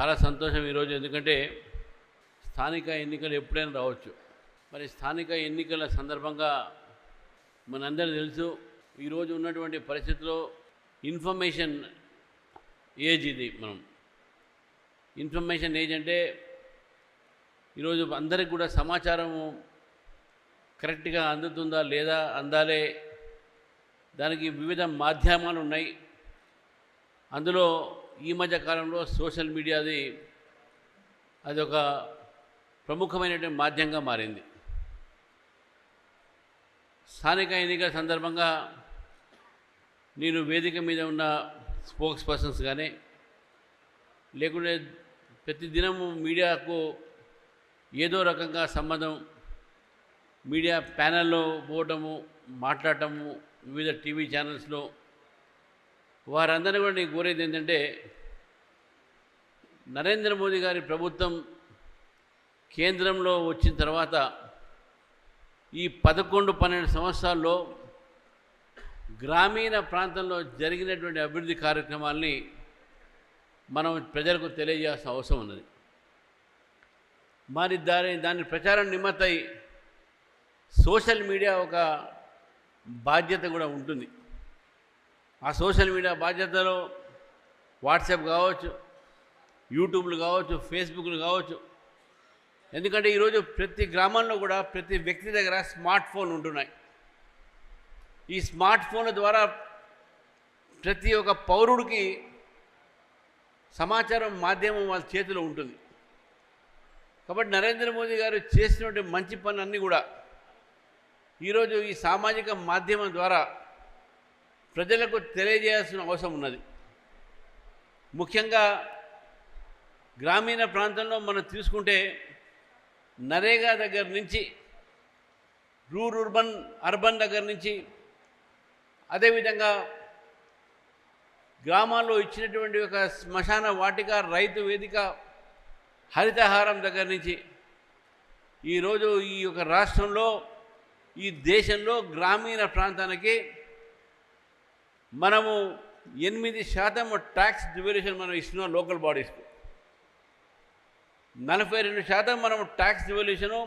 చాలా సంతోషం ఈరోజు ఎందుకంటే స్థానిక ఎన్నికలు ఎప్పుడైనా రావచ్చు. మరి స్థానిక ఎన్నికల సందర్భంగా మనందరూ తెలుసు ఈరోజు ఉన్నటువంటి పరిస్థితిలో ఇన్ఫర్మేషన్ ఏజ్ ఇది మనం. ఇన్ఫర్మేషన్ ఏజ్ అంటే ఈరోజు అందరికి కూడా సమాచారము కరెక్ట్గా అందుతుందా లేదా అందాలే. దానికి వివిధ మాధ్యమాలు ఉన్నాయి. అందులో ఈ మధ్య కాలంలో సోషల్ మీడియాది అది ఒక ప్రముఖమైనటువంటి మాధ్యమంగా మారింది. స్థానిక ఎన్నికల సందర్భంగా నేను వేదిక మీద ఉన్న స్పోక్స్ పర్సన్స్ కానీ లేకుంటే ప్రతి దినము మీడియాకు ఏదో రకంగా సంబంధం మీడియా ప్యానెల్లో పోవటము మాట్లాడటము వివిధ టీవీ ఛానల్స్లో వారందరినీ కూడా నేను కోరేది ఏంటంటే నరేంద్ర మోదీ గారి ప్రభుత్వం కేంద్రంలో వచ్చిన తర్వాత ఈ పదకొండు పన్నెండు సంవత్సరాల్లో గ్రామీణ ప్రాంతంలో జరిగినటువంటి అభివృద్ధి కార్యక్రమాల్ని మనం ప్రజలకు తెలియజేయాల్సిన అవసరం ఉన్నది. మరి దాని దాని ప్రచారం నిమ్మతై సోషల్ మీడియా ఒక బాధ్యత కూడా ఉంటుంది. ఆ సోషల్ మీడియా బాధ్యతలో వాట్సాప్ కావచ్చు యూట్యూబ్లు కావచ్చు ఫేస్బుక్లు కావచ్చు. ఎందుకంటే ఈరోజు ప్రతి గ్రామంలో కూడా ప్రతి వ్యక్తి దగ్గర స్మార్ట్ ఫోన్ ఉంటున్నాయి. ఈ స్మార్ట్ ఫోన్ల ద్వారా ప్రతి ఒక్క పౌరుడికి సమాచారం మాధ్యమం వాళ్ళ చేతిలో ఉంటుంది. కాబట్టి నరేంద్ర మోదీ గారు చేసినటువంటి మంచి పనులన్నీ కూడా ఈరోజు ఈ సామాజిక మాధ్యమం ద్వారా ప్రజలకు తెలియజేయాల్సిన అవసరం ఉన్నది. ముఖ్యంగా గ్రామీణ ప్రాంతంలో మనం తీసుకుంటే నరేగా దగ్గర నుంచి రూర్ ఉర్బన్ అర్బన్ దగ్గర నుంచి అదేవిధంగా గ్రామాల్లో ఇచ్చినటువంటి ఒక శ్మశాన వాటిక రైతు వేదిక హరితహారం దగ్గర నుంచి ఈరోజు ఈ యొక్క రాష్ట్రంలో ఈ దేశంలో గ్రామీణ ప్రాంతానికి మనము ఎనిమిది శాతం ట్యాక్స్ డివల్యూషన్ మనం ఇస్తున్నాం లోకల్ బాడీస్కు నలభై రెండు శాతం మనం ట్యాక్స్ డివల్యూషను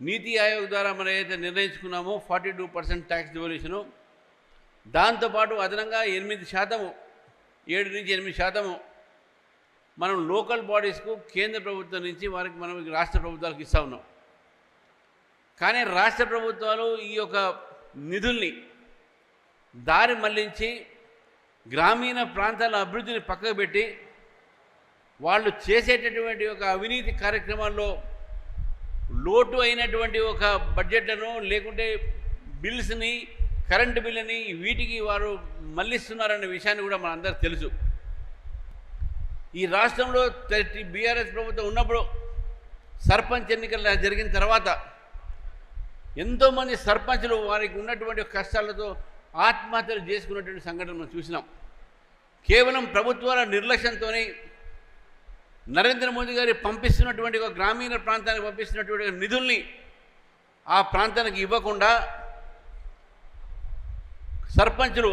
నీతి ఆయోగ్ ద్వారా మనం ఏదైతే నిర్ణయించుకున్నామో forty two percent tax devolution దాంతోపాటు అదనంగా ఎనిమిది శాతము ఏడు నుంచి ఎనిమిది శాతము మనం లోకల్ బాడీస్కు కేంద్ర ప్రభుత్వం నుంచి వారికి మనం రాష్ట్ర ప్రభుత్వాలకు ఇస్తా ఉన్నాం. కానీ రాష్ట్ర ప్రభుత్వాలు ఈ యొక్క నిధుల్ని దారి మళ్ళించి గ్రామీణ ప్రాంతాల అభివృద్ధిని పక్కకు పెట్టి వాళ్ళు చేసేటటువంటి ఒక అవినీతి కార్యక్రమాల్లో లోటు అయినటువంటి ఒక బడ్జెట్లను లేకుంటే బిల్స్ని కరెంటు బిల్లుని వీటికి వారు మళ్ళిస్తున్నారనే విషయాన్ని కూడా మనందరూ తెలుసు. ఈ రాష్ట్రంలో బీఆర్ఎస్ ప్రభుత్వం ఉన్నప్పుడు సర్పంచ్ ఎన్నికలు జరిగిన తర్వాత ఎంతోమంది సర్పంచ్లు వారికి ఉన్నటువంటి కష్టాలతో ఆత్మహత్యలు చేసుకున్నటువంటి సంఘటన మనం చూసినాం. కేవలం ప్రభుత్వాల నిర్లక్ష్యంతోనే నరేంద్ర మోదీ గారి పంపిస్తున్నటువంటి ఒక గ్రామీణ ప్రాంతానికి పంపిస్తున్నటువంటి నిధుల్ని ఆ ప్రాంతానికి ఇవ్వకుండా సర్పంచులు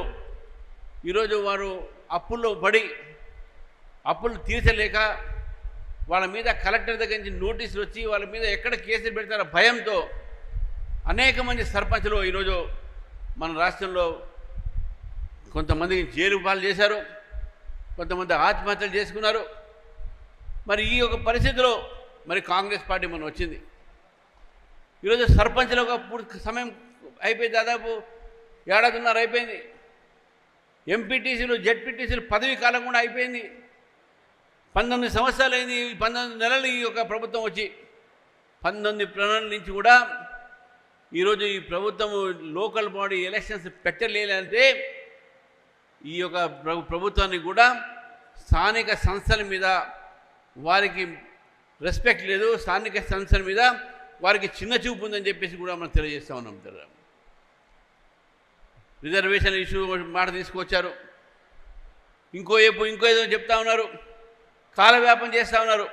ఈరోజు వారు అప్పుల్లో పడి అప్పులు తీర్చలేక వాళ్ళ మీద కలెక్టర్ దగ్గర నుంచి నోటీసులు వచ్చి వాళ్ళ మీద ఎక్కడ కేసులు పెడతారో భయంతో అనేక మంది సర్పంచులు ఈరోజు మన రాష్ట్రంలో కొంతమంది జైలు పాలు చేశారు కొంతమంది ఆత్మహత్యలు చేసుకున్నారు. మరి ఈ యొక్క పరిస్థితిలో మరి కాంగ్రెస్ పార్టీ మనం వచ్చింది. ఈరోజు సర్పంచ్ల ఒక పూర్తి సమయం అయిపోయి దాదాపు ఏడాదిన్నర అయిపోయింది. ఎంపీటీసీలు జెడ్పీటీసీలు పదవి కాలం కూడా అయిపోయింది. పంతొమ్మిది సంవత్సరాలు అయింది పంతొమ్మిది నెలలు ఈ యొక్క ప్రభుత్వం వచ్చి పంతొమ్మిది ప్రణాళిక నుంచి కూడా ఈరోజు ఈ ప్రభుత్వం లోకల్ బాడీ ఎలక్షన్స్ పెట్టలేదంటే ఈ యొక్క ప్రభు ప్రభుత్వానికి కూడా స్థానిక సంస్థల మీద వారికి రెస్పెక్ట్ లేదు. స్థానిక సంస్థల మీద వారికి చిన్న చూపు ఉందని చెప్పేసి కూడా మనం తెలియజేస్తూ ఉన్నాం తెర రిజర్వేషన్ ఇష్యూ మాట తీసుకొచ్చారు. ఇంకో ఏపు ఇంకో ఏదో చెప్తా ఉన్నారు. కాలవ్యాపం చేస్తూ ఉన్నారు.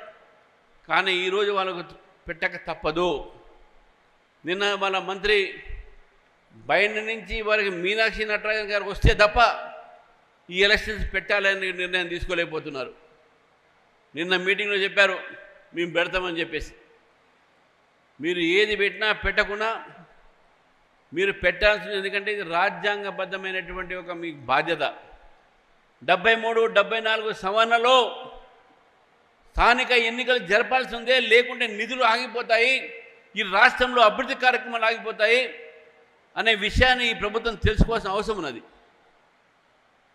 కానీ ఈరోజు వాళ్ళకు పెట్టక తప్పదు. నిన్న మన మంత్రి బయట నుంచి వారికి మీనాక్షి నటరాజన్ గారికి వస్తే తప్ప ఈ ఎలక్షన్స్ పెట్టాలని నిర్ణయం తీసుకోలేకపోతున్నారు. నిన్న మీటింగ్లో చెప్పారు మేము పెడతామని చెప్పేసి. మీరు ఏది పెట్టినా పెట్టకున్నా మీరు పెట్టాల్సింది ఎందుకంటే ఇది రాజ్యాంగబద్ధమైనటువంటి ఒక మీ బాధ్యత. డెబ్బై మూడు డెబ్బై నాలుగు సవరణలో స్థానిక ఎన్నికలు జరపాల్సి ఉందే లేకుంటే నిధులు ఆగిపోతాయి. ఈ రాష్ట్రంలో అభివృద్ధి కార్యక్రమాలు ఆగిపోతాయి అనే విషయాన్ని ఈ ప్రభుత్వం తెలుసుకోవాల్సిన అవసరం ఉన్నది.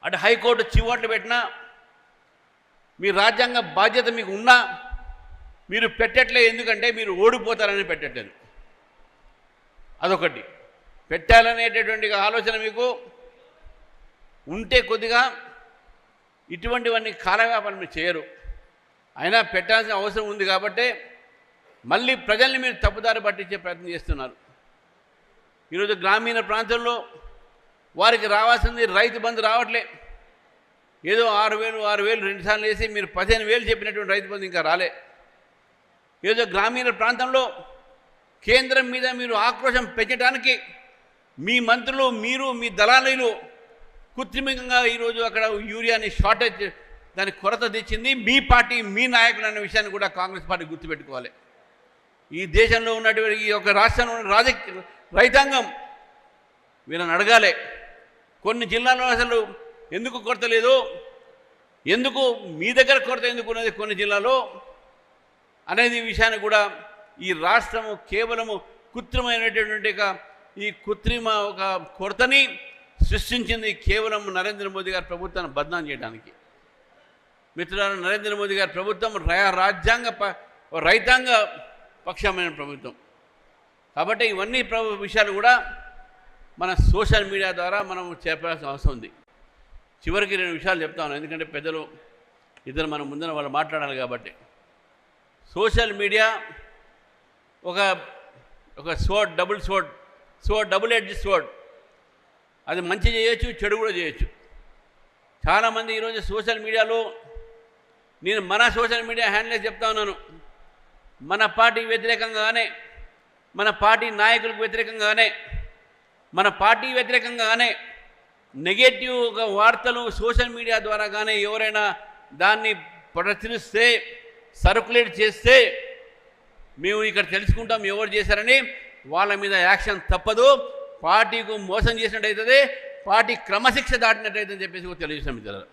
అటు హైకోర్టు చివాట్లు పెట్టినా మీ రాజ్యాంగ బాధ్యత మీకు ఉన్నా మీరు పెట్టట్లే ఎందుకంటే మీరు ఓడిపోతారని పెట్టట్లేదు. అదొకటి. పెట్టాలనేటటువంటి ఆలోచన మీకు ఉంటే కొద్దిగా ఇటువంటివన్నీ కాలవ్యాపారం మీరు చేయరు. అయినా పెట్టాల్సిన అవసరం ఉంది కాబట్టి మళ్ళీ ప్రజల్ని మీరు తప్పుదారి పట్టించే ప్రయత్నం చేస్తున్నారు. ఈరోజు గ్రామీణ ప్రాంతంలో వారికి రావాల్సింది రైతు బంధు రావట్లే. ఏదో ఆరు వేలు ఆరు వేలు రెండుసార్లు వేసి మీరు పదిహేను వేలు చెప్పినటువంటి రైతు బంధు ఇంకా రాలే. ఏదో గ్రామీణ ప్రాంతంలో కేంద్రం మీద మీరు ఆక్రోశం పెంచడానికి మీ మంత్రులు మీరు మీ దళాలీలు కృత్రిమంగా ఈరోజు అక్కడ యూరియాని షార్టేజ్ దాని కొరత తెచ్చింది. మీ పార్టీ మీ నాయకులు అనే విషయాన్ని కూడా కాంగ్రెస్ పార్టీ గుర్తుపెట్టుకోవాలి. ఈ దేశంలో ఉన్నటువంటి ఈ యొక్క రాష్ట్రంలో ఉన్న రాజకీయ రైతాంగం వీళ్ళని అడగాలి. కొన్ని జిల్లాల్లో అసలు ఎందుకు కొరత లేదు ఎందుకు మీ దగ్గర కొరత ఎందుకు ఉన్నది కొన్ని జిల్లాలో అనేది విషయాన్ని కూడా ఈ రాష్ట్రము కేవలము కృత్రిమైనటువంటి ఈ కృత్రిమ ఒక కొరతని సృష్టించింది కేవలం నరేంద్ర మోదీ గారి ప్రభుత్వాన్ని బద్నాం చేయడానికి. మిత్రులారా నరేంద్ర మోదీ గారి ప్రభుత్వం రాజ్యాంగ ప రైతాంగ పక్షమైన ప్రభుత్వం. కాబట్టి ఇవన్నీ ప్రభు విషయాలు కూడా మన సోషల్ మీడియా ద్వారా మనం చెప్పాల్సిన అవసరం ఉంది. చివరికి రెండు విషయాలు చెప్తాను ఎందుకంటే పెద్దలు ఇద్దరు మన ముందర వాళ్ళు మాట్లాడాలి కాబట్టి. సోషల్ మీడియా ఒక ఒక sword double sword sword double edge sword అది మంచి చేయొచ్చు చెడు కూడా చేయొచ్చు. చాలామంది ఈరోజు సోషల్ మీడియాలో నేను మన సోషల్ మీడియా హ్యాండిల్స్ చెప్తా ఉన్నాను. మన పార్టీ వ్యతిరేకంగానే మన పార్టీ నాయకులకు వ్యతిరేకంగానే మన పార్టీ వ్యతిరేకంగానే నెగటివ్ వార్తలు సోషల్ మీడియా ద్వారా కానీ ఎవరైనా దాన్ని ప్రచురిస్తే సర్కులేట్ చేస్తే మేము ఇక్కడ తెలుసుకుంటాం ఎవరు చేశారని వాళ్ళ మీద యాక్షన్ తప్పదు. పార్టీకు మోసం చేసినట్టయితుంది పార్టీ క్రమశిక్ష దాటినట్టయితే చెప్పేసి కూడా తెలియజేసాం మిత్రులు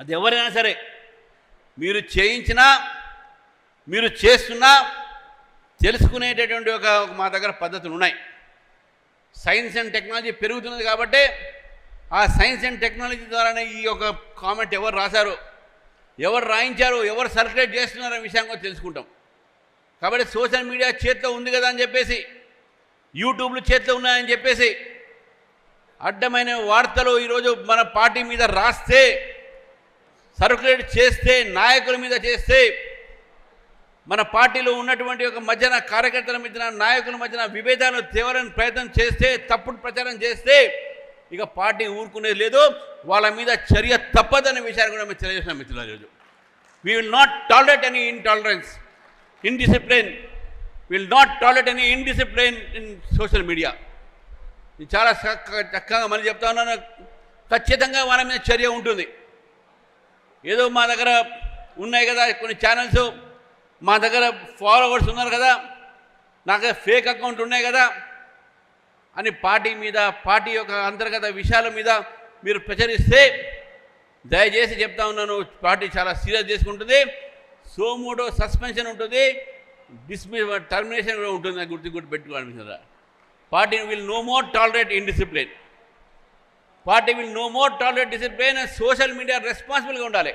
అది ఎవరైనా సరే మీరు చేయించినా మీరు చేస్తున్నా తెలుసుకునేటటువంటి ఒక మా దగ్గర పద్ధతులు ఉన్నాయి. సైన్స్ అండ్ టెక్నాలజీ పెరుగుతున్నది కాబట్టి ఆ సైన్స్ అండ్ టెక్నాలజీ ద్వారానే ఈ యొక్క కామెంట్ ఎవరు రాశారు ఎవరు రాయించారు ఎవరు సర్క్యులేట్ చేస్తున్నారు అనే విషయం కూడా తెలుసుకుంటాం. కాబట్టి సోషల్ మీడియా చేతిలో ఉంది కదా అని చెప్పేసి యూట్యూబ్లు చేతిలో ఉన్నాయని చెప్పేసి అడ్డమైన వార్తలు ఈరోజు మన పార్టీ మీద రాస్తే సర్క్యులేట్ చేస్తే నాయకుల మీద చేస్తే మన పార్టీలో ఉన్నటువంటి ఒక మధ్యన కార్యకర్తల మధ్యన నాయకుల మధ్యన విభేదాలు తీవ్రమైన ప్రయత్నం చేస్తే తప్పుడు ప్రచారం చేస్తే ఇక పార్టీ ఊరుకునేది లేదు. వాళ్ళ మీద చర్య తప్పదనే విషయాన్ని కూడా మేము తెలియజేసిన మిత్రులు ఈరోజు. We will not tolerate any intolerance indiscipline will not tolerate any indiscipline in social media ఇది చాలా చక్కగా చక్కగా మళ్ళీ చెప్తా ఉన్నాను. ఖచ్చితంగా వాళ్ళ మీద చర్య ఉంటుంది. ఏదో మా దగ్గర ఉన్నాయి కదా కొన్ని ఛానల్స్ మా దగ్గర ఫాలోవర్స్ ఉన్నారు కదా నాకు ఫేక్ అకౌంట్ ఉన్నాయి కదా అని పార్టీ మీద పార్టీ యొక్క అంతర్గత విషయాల మీద మీరు ప్రచరిస్తే దయచేసి చెప్తా ఉన్నాను పార్టీ చాలా సీరియస్ చేసుకుంటుంది సోమోటో సస్పెన్షన్ ఉంటుంది డిస్మిస్ టర్మినేషన్ కూడా ఉంటుంది నాకు గుర్తు గుర్తు పెట్టుకోవాలి party will no more tolerate indiscipline party will no more tolerate discipline social media రెస్పాన్సిబుల్గా ఉండాలి.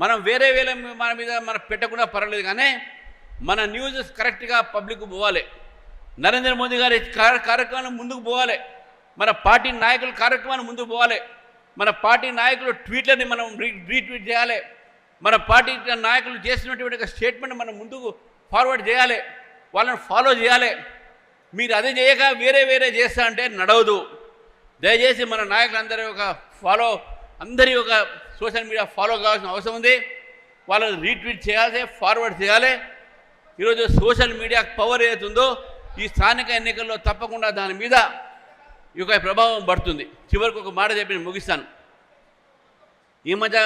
మనం వేరే వేరే మన మీద మనం పెట్టకుండా పర్వాలేదు కానీ మన న్యూస్ కరెక్ట్గా పబ్లిక్ పోవాలి. నరేంద్ర మోదీ గారి కార్య- కార్యక్రమాలు ముందుకు పోవాలి. మన పార్టీ నాయకుల కార్యక్రమాన్ని ముందుకు పోవాలి. మన పార్టీ నాయకులు ట్వీట్లని మనం రీ రీట్వీట్ చేయాలి. మన పార్టీ నాయకులు చేసినటువంటి స్టేట్మెంట్ మనం ముందుకు ఫార్వర్డ్ చేయాలి. వాళ్ళని ఫాలో చేయాలి. మీరు అది చేయక వేరే వేరే చేస్తా అంటే నడవదు. దయచేసి మన నాయకులందరి ఒక ఫాలో అందరి ఒక సోషల్ మీడియా ఫాలో కావాల్సిన అవసరం ఉంది. వాళ్ళని రీట్వీట్ చేయాలి ఫార్వర్డ్ చేయాలి. ఈరోజు సోషల్ మీడియా పవర్ ఏదైతుందో ఈ స్థానిక ఎన్నికల్లో తప్పకుండా దాని మీద ఈ యొక్క ప్రభావం పడుతుంది. చివరికి ఒక మాట చెప్పి ముగిస్తాను. ఈ మధ్య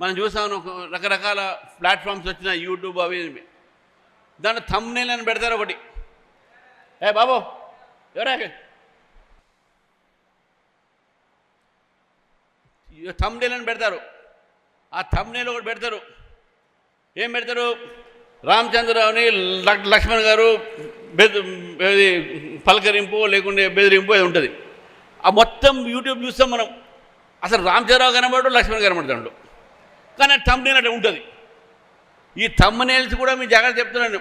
మనం చూసాం ఒక రకరకాల ప్లాట్ఫామ్స్ వచ్చిన యూట్యూబ్ అవి దాంట్లో thumbnail అని పెడతారు ఒకటి. ఏ బాబు ఎవరా thumbnail అని పెడతారు. ఆ thumbnail ఒకటి పెడతారు. ఏం పెడతారు? రామచంద్రరావుని లక్- లక్ష్మణ్ గారు బెది పలకరింపు లేకుంటే బెదిరింపు అది ఉంటుంది. ఆ మొత్తం యూట్యూబ్ చూస్తాం మనం. అసలు రామచంద్రరావు కనబడు లక్ష్మణ్ కనబడతాడు కానీ తమ్నేల్ అంటే ఉంటుంది. ఈ తమ్నేల్స్ కూడా మీ జాగ్రత్త చెప్తున్నాను.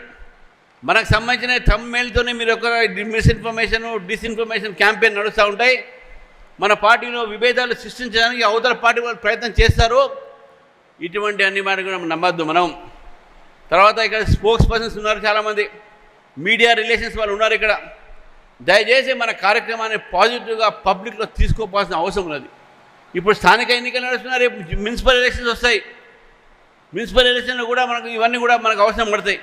మనకు సంబంధించిన తమ్నేల్తోనే మీరు ఒక మిస్ఇన్ఫర్మేషన్ డిస్ఇన్ఫర్మేషన్ క్యాంపెయిన్ నడుస్తూ ఉంటాయి. మన పార్టీలో విభేదాలు సృష్టించడానికి అవతల పార్టీ వాళ్ళు ప్రయత్నం చేస్తారు ఇటువంటి అన్ని మాట కూడా నమ్మద్దు మనం. తర్వాత ఇక్కడ స్పోక్స్ పర్సన్స్ ఉన్నారు చాలామంది. మీడియా రిలేషన్స్ వాళ్ళు ఉన్నారు ఇక్కడ. దయచేసి మన కార్యక్రమాన్ని పాజిటివ్గా పబ్లిక్లో తీసుకోవాల్సిన అవసరం ఉన్నది ఇప్పుడు స్థానిక ఎన్నికలు నడుస్తున్నారు రేపు మున్సిపల్ ఎలక్షన్స్ వస్తాయి. మున్సిపల్ ఎలక్షన్లో కూడా మనకు ఇవన్నీ కూడా మనకు అవసరం పడతాయి.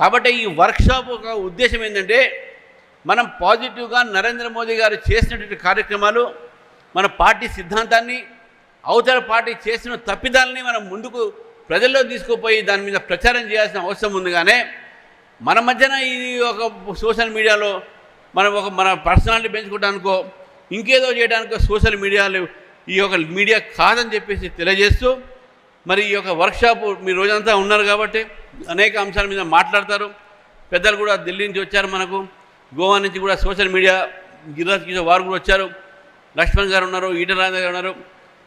కాబట్టి ఈ వర్క్షాప్ ఒక ఉద్దేశం ఏంటంటే మనం పాజిటివ్గా నరేంద్ర మోదీ గారు చేసినటువంటి కార్యక్రమాలు మన పార్టీ సిద్ధాంతాన్ని అవతల పార్టీ చేసిన తప్పిదాలని మనం ముందుకు ప్రజల్లో తీసుకుపోయి దాని మీద ప్రచారం చేయాల్సిన అవసరం ఉంది కానీ మన మధ్యన ఇది ఒక సోషల్ మీడియాలో మనం ఒక మన పర్సనాలిటీ పెంచుకోవడానికో ఇంకేదో చేయడానికో సోషల్ మీడియాలు ఈ యొక్క మీడియా కాదని చెప్పేసి తెలియజేస్తూ మరి ఈ యొక్క వర్క్షాప్ మీ రోజంతా ఉన్నారు కాబట్టి అనేక అంశాల మీద మాట్లాడతారు. పెద్దలు కూడా ఢిల్లీ నుంచి వచ్చారు మనకు. గోవా నుంచి కూడా సోషల్ మీడియా గిరిరాజ్ కిషోర్ వారు కూడా వచ్చారు. లక్ష్మణ్ గారు ఉన్నారు ఈటల రాజేంద్ర గారు ఉన్నారు.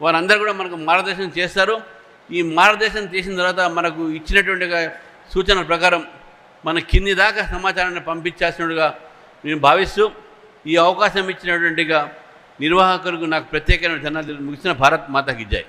వారందరూ కూడా మనకు మార్గదర్శనం చేస్తారు. ఈ మార్గదర్శనం చేసిన తర్వాత మనకు ఇచ్చినటువంటి సూచనల ప్రకారం మన కింది దాకా సమాచారాన్ని పంపించాల్సినట్టుగా నేను భావిస్తూ ఈ అవకాశం ఇచ్చినటువంటిగా నిర్వాహకులకు నాకు ప్రత్యేకమైన జనాలు ముగిసిన భారత్ మాతాకి జై.